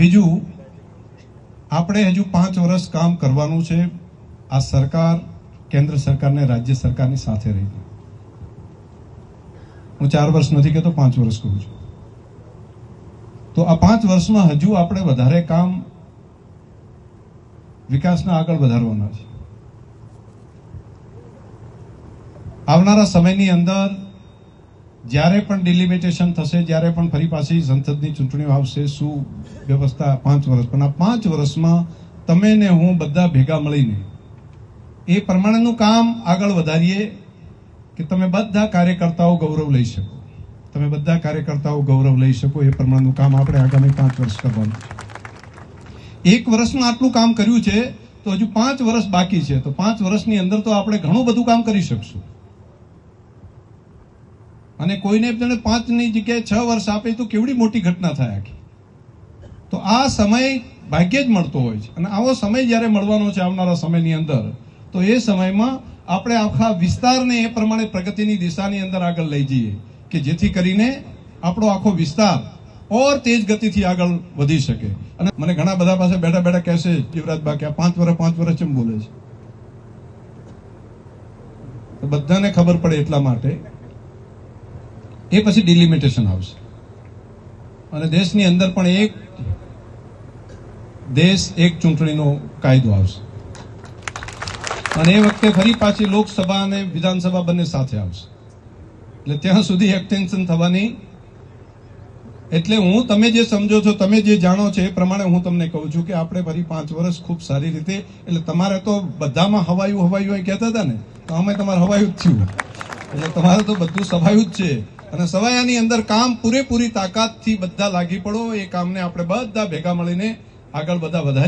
બીજું, આપણે હજુ પાંચ વર્ષ કામ કરવાનું છે. આ સરકાર કેન્દ્ર સરકાર ને રાજ્ય સરકારની સાથે રહીને હું ચાર વર્ષ નથી કહેતો, પાંચ વર્ષ કહું છું. તો આ પાંચ વર્ષમાં હજુ આપણે વધારે કામ વિકાસના આગળ વધારવાના છે. આવનારા સમયની અંદર જ્યારે પણ ડિલિમિટેશન થશે, જ્યારે પણ ફરી પાછી સંસદની ચૂંટણીઓ આવશે, શું વ્યવસ્થા પાંચ વર્ષ? પણ આ પાંચ વર્ષમાં તમે ને હું બધા ભેગા મળીને એ પ્રમાણેનું કામ આગળ વધારીએ કે તમે બધા કાર્યકર્તાઓ ગૌરવ લઈ શકો. તમે બધા કાર્યકર્તાઓ ગૌરવ લઈ શકો એ પ્રમાણેનું કામ આપણે આગામી પાંચ વર્ષ કરવાનું એક વર્ષમાં આટલું કામ કર્યું છે, તો હજુ પાંચ વર્ષ બાકી છે. તો પાંચ વર્ષની અંદર તો આપણે ઘણું બધું કામ કરી શકશું. અને કોઈને તમે પાંચની જગ્યાએ છ વર્ષ આપે તો કેવડી મોટી ઘટના થાય આખી? તો આ સમય ભાગ્યે જ મળતો હોય છે. અને આવો સમય જ્યારે મળવાનો છે આવનારા સમયની અંદર, તો એ સમયમાં આપણે આખા વિસ્તારને એ પ્રમાણે પ્રગતિની દિશાની અંદર આગળ લઈ જઈએ કે જેથી કરીને આપણો આખો વિસ્તાર ઓર તેજ ગતિથી આગળ વધી શકે. અને મને ઘણા બધા પાસે બેઠા બેઠા કહેશે યુવરાજબા કે આ પાંચ વર્ષ પાંચ વર્ષ કેમ બોલે છે? બધાને ખબર પડે એટલા માટે એ પછી ડિલિમિટેશન આવશે. અને દેશની અંદર પણ એક દેશ એક ચૂંટણીનો કાયદો આવશે. અને એ વખતે ફરી પાછી લોકસભા અને વિધાનસભા બંને સાથે આવશે. એટલે ત્યાં સુધી એક્સટેન્શન થવાની એટલે હું, તમે જે સમજો છો, તમે જે જાણો છો, એ પ્રમાણે હું તમને કહું છું કે આપણે ફરી પાંચ વર્ષ ખૂબ સારી રીતે, એટલે તમારે તો બધામાં હવાયું હવાયું કહેતા હતા ને, તો અમે તમારે હવાયું જ થયું. એટલે તમારે તો બધું સભાયું જ છે. અને સવાયાની અંદર કામ પૂરેપૂરી તાકાતથી બધા લાગી પડો, એ કામને આપણે બધા ભેગા મળીને આગળ બધા વધારી